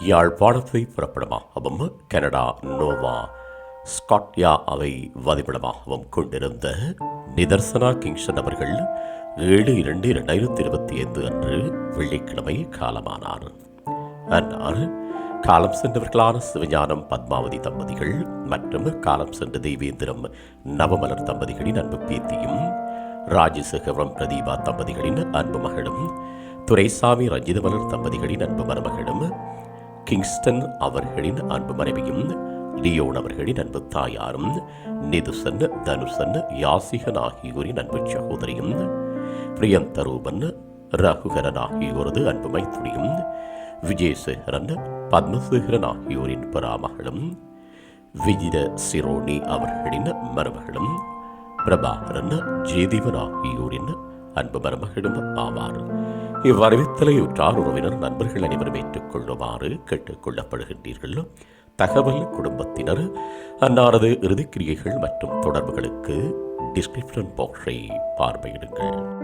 யாழ்ப்பாணத்தை புறப்படமாகவும் கனடா நோவா ஸ்காட்யா அவை வதிவிடமாகவும் கொண்டிருந்த? நிதர்சனா கிங்ஷன் அவர்கள் ஏழு இரண்டு இரண்டாயிரத்தி இருபத்தி ஐந்து அன்று வெள்ளிக்கிழமை காலமானார். அன்னார் காலம் சென்றவர்களான சிவஞானம் பத்மாவதி தம்பதிகள் மற்றும் காலம் சென்ற தெய்வேந்திரம் நவமலர் தம்பதிகளின் அன்பு பேத்தியும் ராஜசேகரம் பிரதீபா தம்பதிகளின் அன்பு மகளும் துரைசாமி ரஞ்சிதமலர் தம்பதிகளின் அன்பு மருமகளும் கிங்ஸ்டன் அவர்களின் அன்பு மனைவியும் லியோன் அவர்களின் அன்பு தாயாரும் நிதுசன் தனுசன் யாசிகன் ஆகியோரின் அன்பு சகோதரியும் பிரியந்தரூபன் ரகுகரன் ஆகியோரது அன்பு மைத்துனியும் விஜயசேகரன் பத்மசேகரன் ஆகியோரின் பராமகளும் விஜித சிரோனி அவர்களின் மருமகளும் பிரபாகரன் ஜெயதீவன் ஆகியோரின் அன்பு மருமகளும் ஆவார். இவ்வறிவித்தலை உற்றார் உறவினர் நண்பர்கள் அனைவரும் ஏற்றுக்கொள்ளுமாறு கேட்டுக்கொள்ளப்படுகின்றீர்கள். தகவல் குடும்பத்தினர் அன்னாரது இறுதிக்கிரியைகள் மற்றும் தொடர்புகளுக்கு டிஸ்கிரிப்ஷன் பாக்ஸை பார்வையிடுங்கள்.